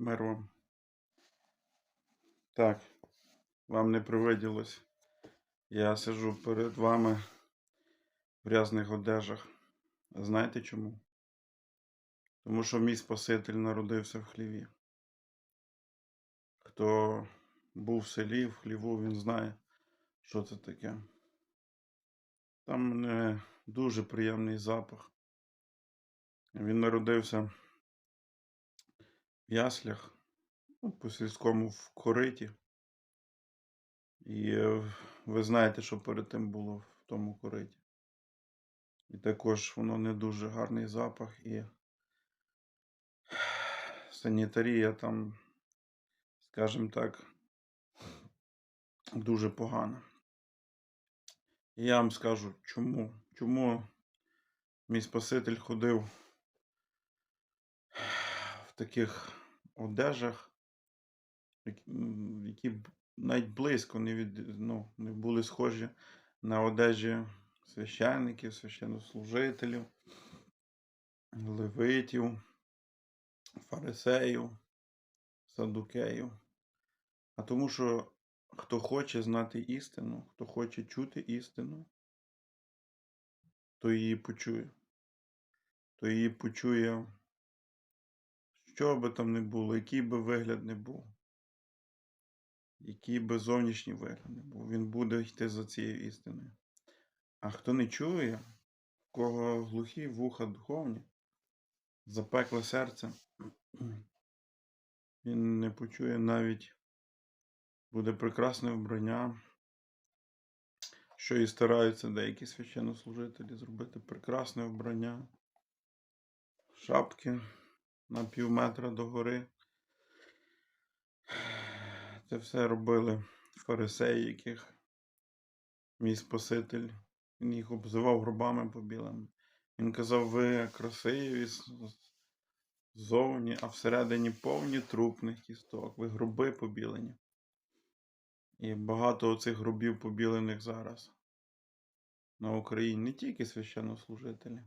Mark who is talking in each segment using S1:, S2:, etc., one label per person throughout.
S1: Мир вам. Так, вам не привиділось. Я сиджу перед вами в різних одежах. Знаєте чому? Тому що мій Спаситель народився в хліві. Хто був в селі, в хліву, він знає, що це таке. Там не дуже приємний запах. Він народився яслях, ну, по сільському в кориті. І е, ви знаєте, що перед тим було в тому кориті. І також воно не дуже гарний запах і санітарія там, скажімо так, дуже погана. І я вам скажу, чому. Чому мій Спаситель ходив в таких одежах, які- навіть близько не, від, ну, не були схожі на одежі священників, священнослужителів, левитів, фарисеїв, садукеїв. А тому що хто хоче знати істину, хто хоче чути істину, то її почує. То її почує, що би там не було, який би вигляд не був, який би зовнішній вигляд не був, він буде йти за цією істиною. А хто не чує, в кого глухі вуха духовні, запекле серце, він не почує навіть буде прекрасне вбрання, що і стараються деякі священнослужителі зробити прекрасне вбрання, шапки на пів метра догори. Це все робили фарисеї, яких мій Спаситель, він їх обзивав гробами побілими. Він казав, ви красиві ззовні, а всередині повні трупних кісток, ви гроби побілені. І багато оцих гробів побілених зараз на Україні не тільки священнослужителі,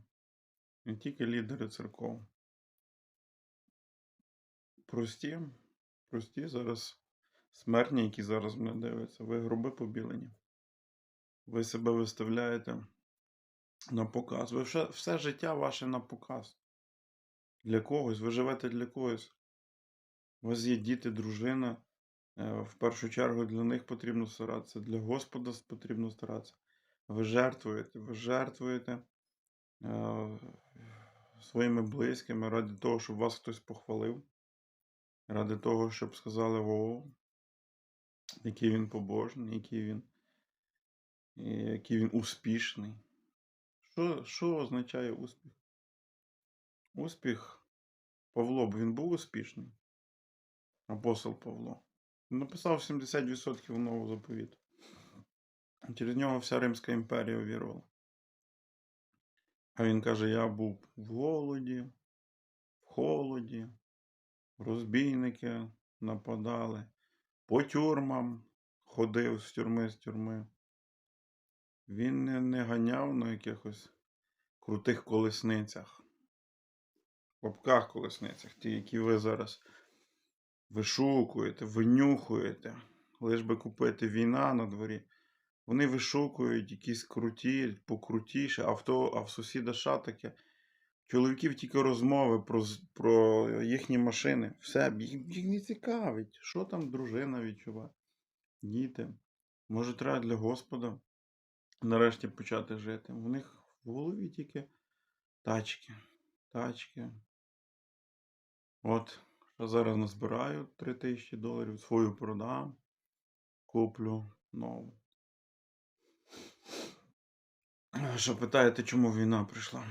S1: не тільки лідери церков. Прості, прості зараз смертні, які зараз мене дивляться, ви гроби побілені. Ви себе виставляєте на показ. Ви все, все життя ваше на показ. Для когось, ви живете для когось. У вас є діти, дружина. Е, В першу чергу для них потрібно старатися, для Господа потрібно старатися. Ви жертвуєте, ви жертвуєте е, своїми близькими ради того, щоб вас хтось похвалив, ради того, щоб сказали, о, який він побожний, який він, який він успішний. Що, що означає успіх? Успіх Павло, бо він був успішний. Апостол Павло. Він написав 70% нового заповіту. Через нього вся Римська імперія увірвала. А він каже: я був в голоді, в холоді, розбійники нападали, по тюрмам ходив з тюрми з тюрми. Він не, не ганяв на якихось крутих колесницях, попках колесницях, ті, які ви зараз вишукуєте, винюхуєте, лиш би купити війна на дворі. Вони вишукують якісь круті, покрутіше, а в, то, а в сусіда шатаке. Чоловіків тільки розмови про, про їхні машини. Все, їх, їх не цікавить, що там дружина відчуває. Діти. Може, треба для Господа нарешті почати жити. У них в голові тільки тачки, тачки. От, що зараз назбираю 3 тисячі доларів, свою продам, куплю нову. Що питаєте, чому війна прийшла?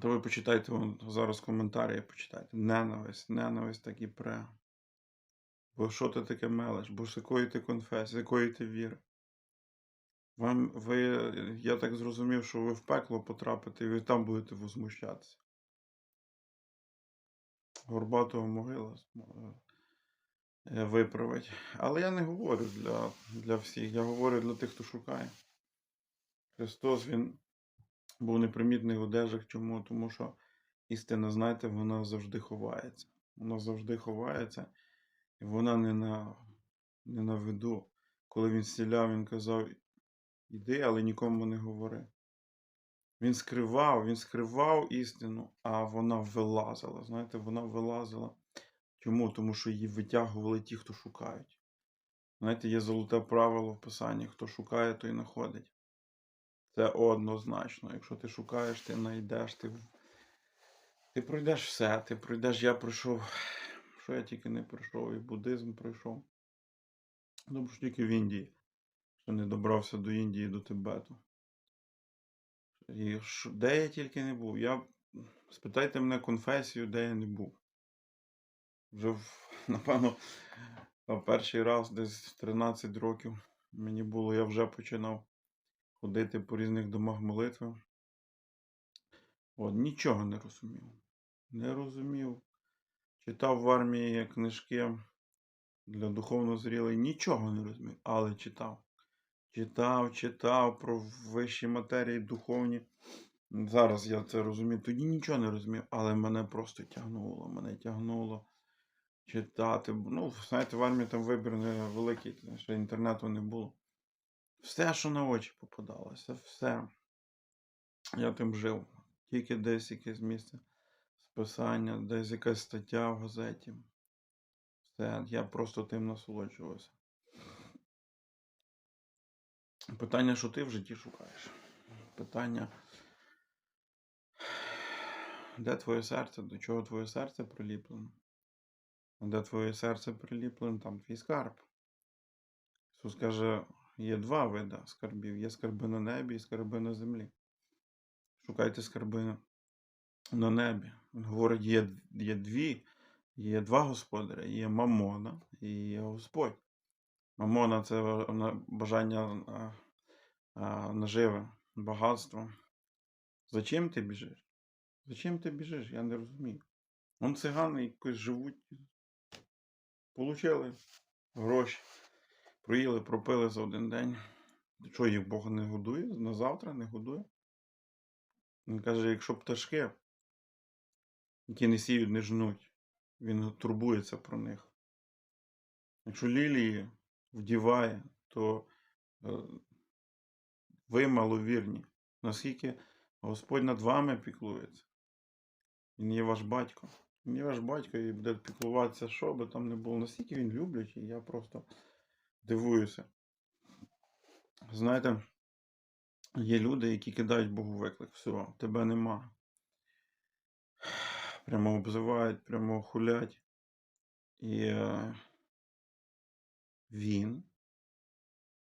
S1: То ви почитайте зараз коментарі, почитайте. Ненависть, ненависть так і пре. Бо що ти таке мелеш? Бо з якої ти конфесії, з якої ти віри? Вам ви, я так зрозумів, що ви в пекло потрапите і ви там будете возмущатися. Горбатого могила е, виправить. Але я не говорю для, для всіх, я говорю для тих, хто шукає. Христос, Він був непримітний в одежах. Чому? Тому що істина, знаєте, вона завжди ховається. Вона завжди ховається, і вона не на, не на виду. Коли він стріляв, він казав: іди, але нікому не говори. Він скривав, він скривав істину, а вона вилазила. Знаєте, вона вилазила. Чому? Тому що її витягували ті, хто шукають. Знаєте, є золоте правило в писанні: хто шукає, той знаходить. Це однозначно. Якщо ти шукаєш, ти знайдеш, ти, ти пройдеш все. Ти пройдеш, я пройшов, що я тільки не пройшов, і буддизм пройшов. Тому що тільки в Індії. Ще не добрався до Індії, до Тибету. І що- де я тільки не був. Я... Спитайте мене конфесію, де я не був. Вже, напевно, перший раз десь 13 років мені було, я вже починав ходити по різних домах молитви. От, нічого не розумів. Не розумів. Читав в армії книжки для духовно зрілих, нічого не розумів, але читав. Читав, читав про вищі матерії духовні. Зараз я це розумію. Тоді нічого не розумів, але мене просто тягнуло. Мене тягнуло читати. Ну, знаєте, в армії там вибір не великий, ще інтернету не було. Все, що на очі попадалося, все. Я тим жив. Тільки десь якесь місце списання, десь якась стаття в газеті. Все, я просто тим насолоджувався. Питання, що ти в житті шукаєш? Питання, де твоє серце, до чого твоє серце приліплено? Де твоє серце приліплено, там твій скарб. Ісус каже, є два види скарбів: є скарби на небі і скарби на землі. Шукайте скарби на небі. Він говорить, є, є дві, є два господаря, є Мамона і є Господь. Мамона це бажання а, багатство. Зачем ти біжиш? Зачем ти біжиш? Я не розумію. Вон цигани якось живуть, получили гроші, проїли, пропили за один день. Що їх Бог не годує? На завтра не годує? Він каже, якщо пташки, які не сіють, не жнуть, він турбується про них. Якщо лілії вдіває, то е, ви маловірні. Наскільки Господь над вами піклується. Він є ваш батько. Він є ваш батько і буде піклуватися, що би там не було. Настільки він люблячий, я просто дивуюся. Знаєте, є люди, які кидають Богу виклик. Все, тебе нема. Прямо обзивають, прямо хулять. І е, він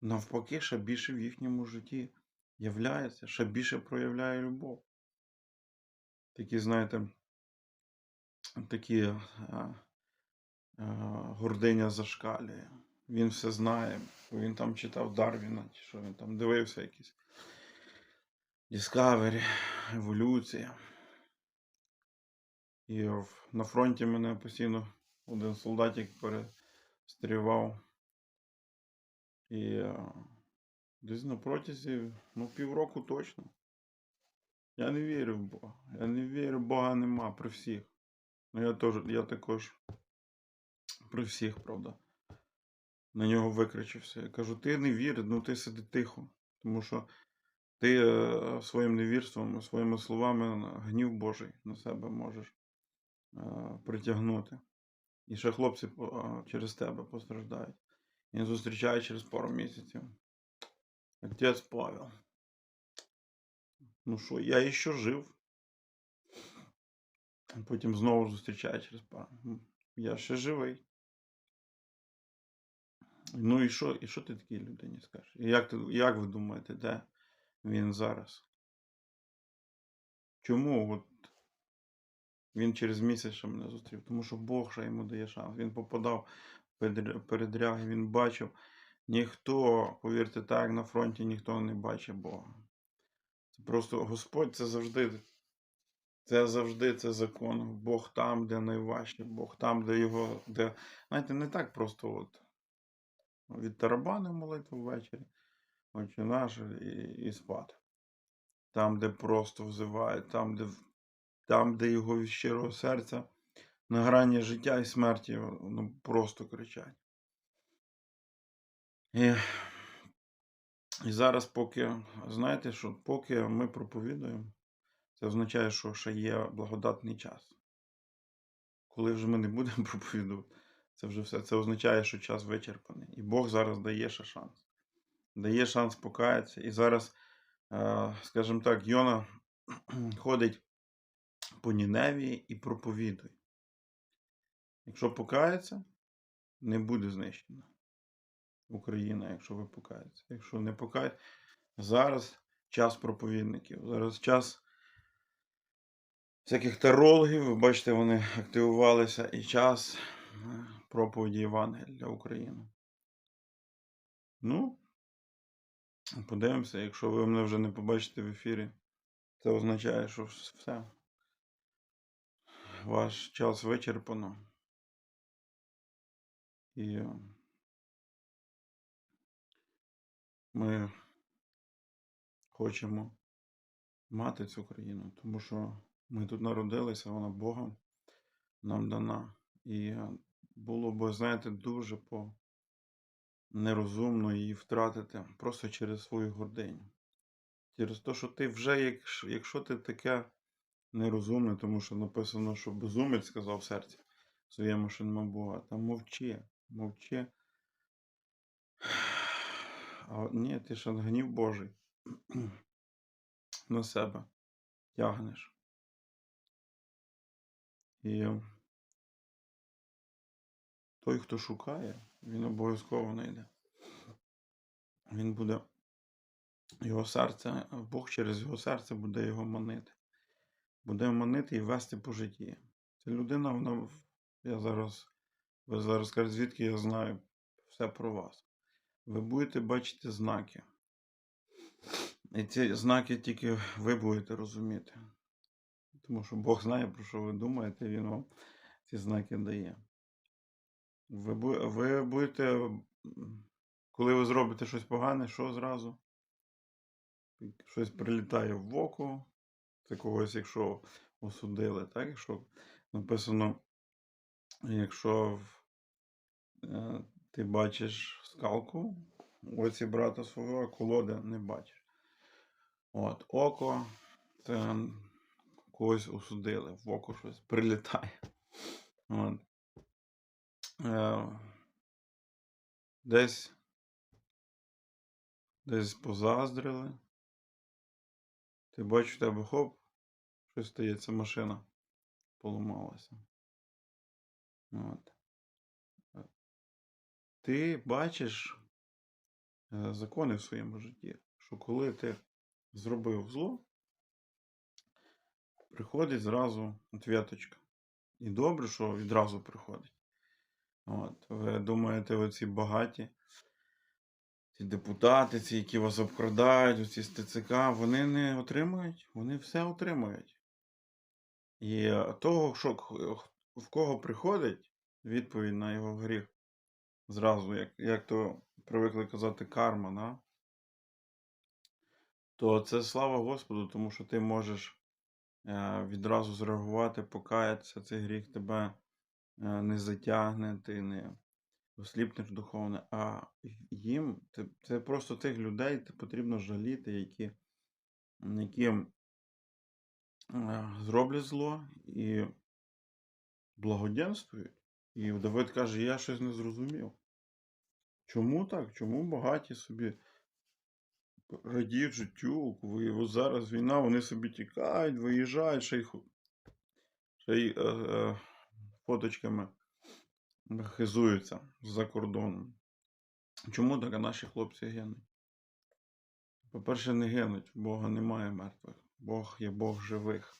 S1: навпаки ще більше в їхньому житті являється, ще більше проявляє любов. Такі, знаєте, такі а, а, гординя зашкалює. Він все знає. бо Він там читав Дарвіна, чи що він там дивився якісь. Discovery, еволюція. І на фронті мене постійно один солдатик перестрівав. І е, десь на протязі ну, півроку точно. Я не вірю в Бога. Я не вірю, Бога нема при всіх. Ну я теж, я також при всіх, правда. На нього викричився. Я кажу, ти не вір, ну ти сиди тихо. Тому що ти е, своїм невірством, своїми словами гнів Божий на себе можеш е, притягнути. І ще хлопці е, через тебе постраждають. Він зустрічає через пару місяців. Отець Павел. Ну що, я ще жив. Потім знову зустрічає через пару. «М, Я ще живий. Ну і що, і що ти такій людині скажеш? Як, як ви думаєте, де він зараз? Чому от він через місяць ще мене зустрів? Тому що Бог ще йому дає шанс. Він попадав передряги, він бачив. Ніхто, повірте, так, на фронті ніхто не бачить Бога. Це просто Господь це завжди. Це завжди це закон. Бог там, де найважче, Бог там, де його. Де... Знаєте, не так просто от від тарабани молитву ввечері, очі наші і, і спати. Там, де просто взиває, там, де, там, де його від щирого серця на грані життя і смерті, ну, просто кричать. І, і зараз, поки, знаєте, що поки ми проповідуємо, це означає, що ще є благодатний час. Коли вже ми не будемо проповідувати, це вже все. Це означає, що час вичерпаний. І Бог зараз дає ще шанс. Дає шанс покаятися. І зараз, е, скажімо так, Йона ходить по Ніневії і проповідує. Якщо покається, не буде знищена Україна, якщо ви покаєтеся. Якщо не покаєте, зараз час проповідників, зараз час всяких тарологів, ви бачите, вони активувалися, і час е, проповіді Євангелія України. Ну, подивимося, якщо ви мене вже не побачите в ефірі, це означає, що все. Ваш час вичерпано. І ми хочемо мати цю країну, тому що ми тут народилися, вона Богом нам дана. І було б, знаєте, дуже по нерозумно її втратити просто через свою гординю. Через те, що ти вже, якщо, якщо ти таке нерозумне, тому що написано, що безумець сказав серці своєму, що Бога, там мовчи, мовчи. А ні, ти ж гнів Божий на себе тягнеш. І той, хто шукає, він обов'язково знайде. Він буде його серце, Бог через його серце буде його манити. Буде манити і вести по житті. Ця людина, вона, я зараз, ви зараз скажете, звідки я знаю все про вас. Ви будете бачити знаки. І ці знаки тільки ви будете розуміти. Тому що Бог знає, про що ви думаєте, Він вам ці знаки дає. Ви, ви будете, коли ви зробите щось погане, що зразу? Щось прилітає в око, це когось, якщо осудили, так? Якщо написано, якщо е, ти бачиш скалку, в оці брата свого, а колоди не бачиш. От, око, це когось осудили, в око щось прилітає. От. Е, десь, десь позаздрили. Ти бачиш, в тебе хоп, щось стається, машина поламалася. От. Е, Ти бачиш е, закони в своєму житті, що коли ти зробив зло, приходить зразу отвіточка. І добре, що відразу приходить. От, ви думаєте, оці багаті, ці депутати, ці, які вас обкрадають, оці з ТЦК, вони не отримують, вони все отримують. І е, того, що в кого приходить відповідь на його гріх, зразу, як, як то привикли казати, карма, да? то це слава Господу, тому що ти можеш е, відразу зреагувати, покаятися, цей гріх тебе не затягне, ти не осліпнеш духовне, а їм це, це просто тих людей ти потрібно жаліти, які, які е, зроблять зло і благоденствують. І Давид каже, я щось не зрозумів. Чому так? Чому багаті собі радіють життю, коли зараз війна, вони собі тікають, виїжджають, ще й, ще й е, е, фоточками хизуються за кордоном. Чому так наші хлопці гинуть? По-перше, не гинуть, Бога немає мертвих. Бог є Бог живих.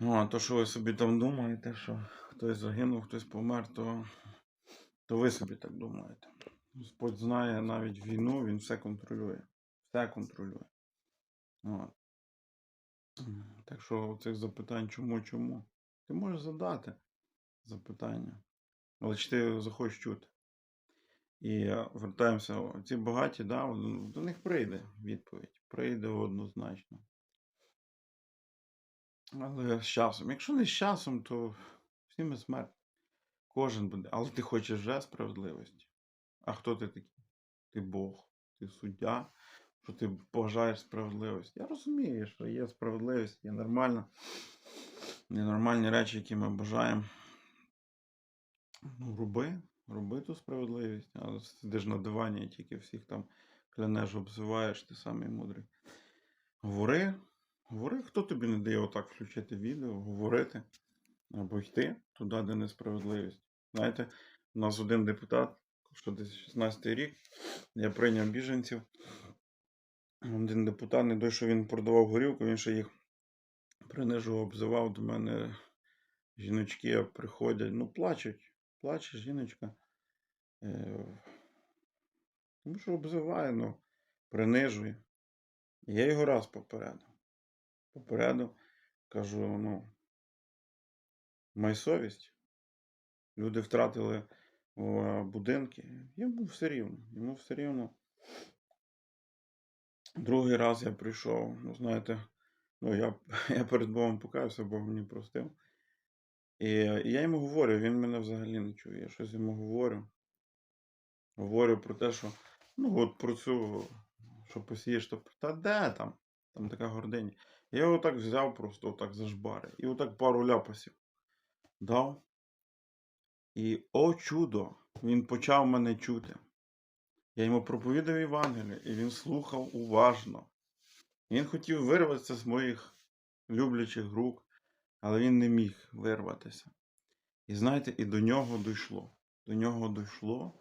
S1: Ну, а то, що ви собі там думаєте, що хтось загинув, хтось помер, то, то ви собі так думаєте. Господь знає навіть війну, він все контролює. Все контролює. От. Так що цих запитань чому, чому? Ти можеш задати запитання. Але чи ти захочеш чути? І е, вертаємося, ці багаті, да, до них прийде відповідь. Прийде однозначно. Але з часом. Якщо не з часом, то Всі ми смертні. Кожен буде. Але ти хочеш вже справедливості. А хто ти такий? Ти Бог, ти суддя, що ти бажаєш справедливості. Я розумію, що є справедливість, є нормально. Є нормальні речі, які ми бажаємо. Ну, роби, роби ту справедливість. А сидиш на дивані і тільки всіх там клянеш, обзиваєш, ти самий мудрий. Говори, говори, хто тобі не дає отак включити відео, говорити або йти туди, де несправедливість. Знаєте, у нас один депутат, що десь 16 рік, я прийняв біженців. Один депутат, не той, що він продавав горілку, він ще їх принижував, обзивав до мене. Жіночки приходять, ну, плачуть. Плаче жіночка. Е, тому що обзиває, ну, принижує. Я його раз попередив. Попередив, кажу, ну, май совість. Люди втратили будинки. Йому все рівно. Йому все рівно. Другий раз я прийшов, ну, знаєте, ну, я, я перед Богом покаюся, Бог мені простив. І, і я йому говорю, він мене взагалі не чує. Я щось йому говорю. Говорю про те, що ну от про цю, що посієш, то та де там? Там така гординя. Я його так взяв просто отак за жбари. І отак пару ляпасів дав. І о чудо! Він почав мене чути. Я йому проповідав Євангелію, і він слухав уважно. Він хотів вирватися з моїх люблячих рук, але він не міг вирватися. І знаєте, і до нього дійшло. До нього дійшло,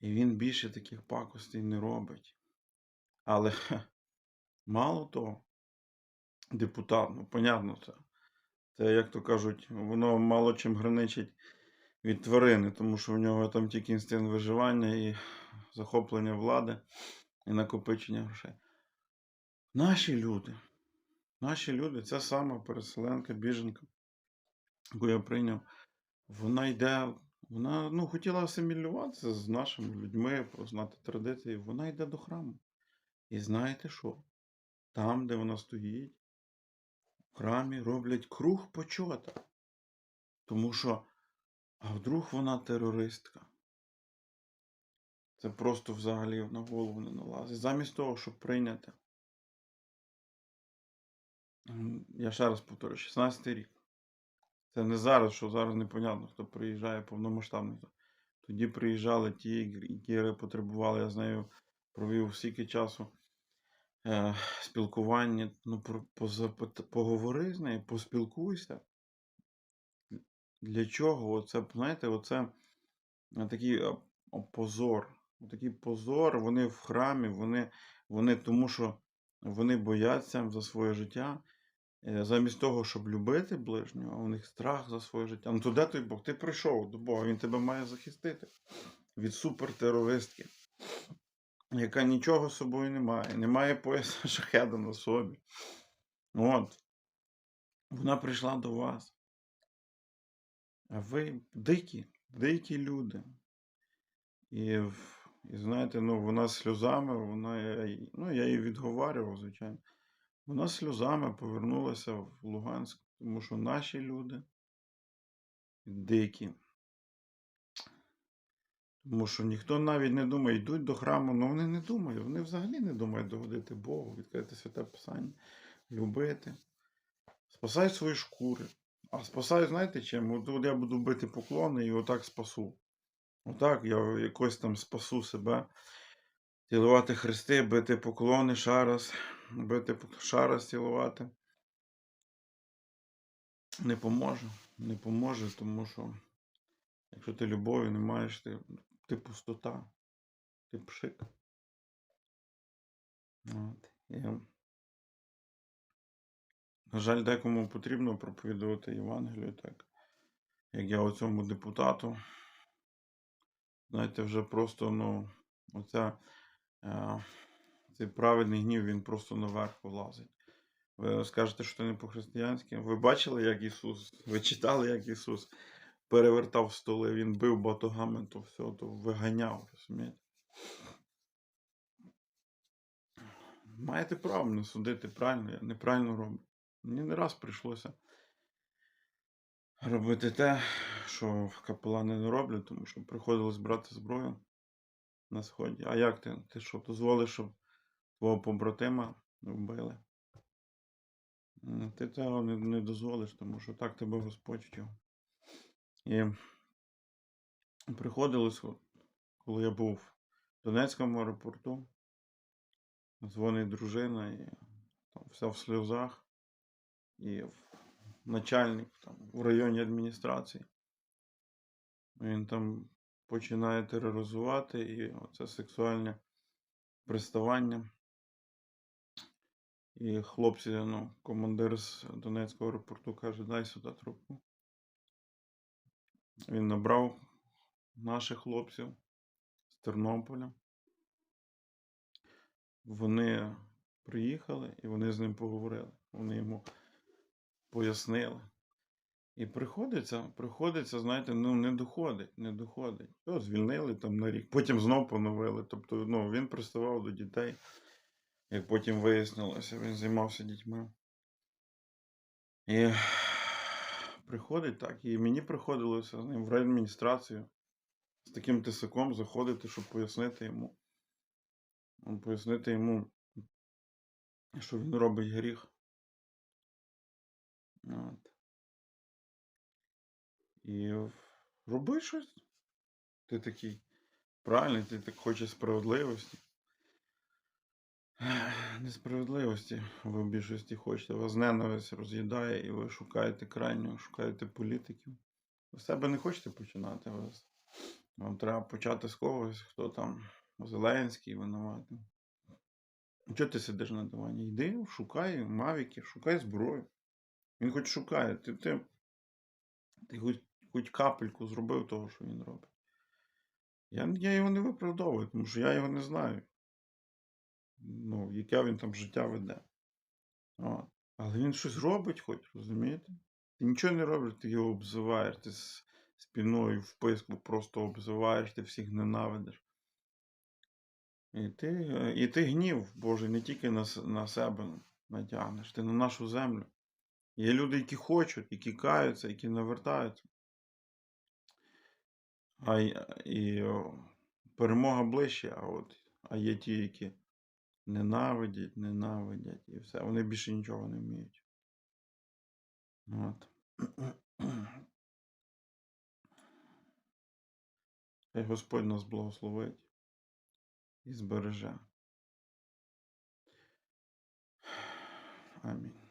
S1: і він більше таких пакостей не робить. Але хе, мало того, депутат, ну, понятно, це. Це, як то кажуть, воно мало чим граничить від тварини, тому що в нього там тільки інстинкт виживання і захоплення влади і накопичення грошей. Наші люди, наші люди, ця сама переселенка, біженка, яку я прийняв, вона йде, вона ну, хотіла асимілюватися з нашими людьми, познати традиції, вона йде до храму. І знаєте що? Там, де вона стоїть, в храмі роблять круг почота. Тому що, а вдруг вона терористка? Це просто взагалі на голову не налазить. Замість того, щоб прийняти. Я ще раз повторю, 16 рік. Це не зараз, що зараз непонятно, хто приїжджає повномасштабно. Тоді приїжджали ті, які потребували, я з нею провів стільки часу е, спілкування. Ну, про, позапит- поговори з нею, поспілкуйся. Для чого? Оце, знаєте, оце е, такий е, позор. Такий позор, вони в храмі, вони, вони тому, що вони бояться за своє життя. Е, Замість того, щоб любити ближнього, у них страх за своє життя. Ну то де той Бог? Ти прийшов до Бога, він тебе має захистити від супертерористки, яка нічого з собою не має, не має пояса шахеда на собі. От. Вона прийшла до вас. А ви дикі, дикі люди. І, і знаєте, ну, вона сльозами, вона, ну, я її відговарював, звичайно. Вона сльозами повернулася в Луганськ, тому що наші люди дикі. Тому що ніхто навіть не думає, йдуть до храму, але вони не думають, вони взагалі не думають догодити Богу, відкрити святе Писання, любити. Спасай свої шкури. А спасаю, знаєте чим? От, я буду бити поклони і отак спасу. Отак я якось там спасу себе. Цілувати хрести, бити поклони, шарас, бити шарас цілувати. Не поможе. Не поможе, тому що якщо ти любові не маєш, ти, ти пустота, ти пшик. От. І, на жаль, декому потрібно проповідувати Євангелію, так як я оцьому депутату. Знаєте, вже просто, ну, оця, е, цей праведний гнів, він просто наверх вилазить. Ви скажете, що це не по-християнськи. Ви бачили, як Ісус, ви читали, як Ісус перевертав столи, Він бив батогами, то все, то виганяв, розумієте? Маєте право мене судити правильно, я неправильно роблю. Мені не раз прийшлося робити те, що капелани не роблять, тому що приходилось брати зброю на сході. А як ти? Ти що, дозволиш, щоб твого побратима вбили? Ти цього не, не дозволиш, тому що так тебе Господь вчив. І приходилось, коли я був в Донецькому аеропорту, дзвонить дружина і там вся в сльозах, і начальник там, в районі адміністрації. Він там починає тероризувати і оце сексуальне приставання. І хлопці, ну, командир з Донецького аеропорту каже, дай сюди трубку. Він набрав наших хлопців з Тернополя. Вони приїхали і вони з ним поговорили. Вони йому пояснили. І приходиться, приходиться, знаєте, ну не доходить, не доходить. Його звільнили там на рік, потім знов поновили. Тобто, ну, він приставав до дітей. Як потім вияснилося, він займався дітьми. І приходить так. І мені приходилося з ним в райадміністрацію з таким тисаком заходити, щоб пояснити йому. Пояснити йому, що він робить гріх. От. І роби щось. Ти такий правильний, ти так хочеш справедливості. Несправедливості ви в більшості хочете. Вас ненависть роз'їдає, і ви шукаєте крайнього, шукаєте політиків. Ви з себе не хочете починати. З- Вам треба почати з когось, хто там Зеленський винуватий. Чого ти сидиш на дивані? Йди, шукай мавіки, шукай зброю. Він хоч шукає. Ти, ти, ти хоч, хоч капельку зробив того, що він робить. Я, я його не виправдовую, тому що я його не знаю. Ну, яке він там життя веде. От. Але він щось робить, хоч, розумієте? Ти нічого не робиш, ти його обзиваєш, ти спіною в писку просто обзиваєш, ти всіх ненавидиш. І ти, і ти гнів Божий не тільки на, на себе натягнеш, ти на нашу землю. Є люди, які хочуть, які каються, які навертаються. А, і перемога ближче, а от а є ті, які ненавидять, ненавидять і все. Вони більше нічого не вміють. От. Хай Господь нас благословить і збереже. Амінь.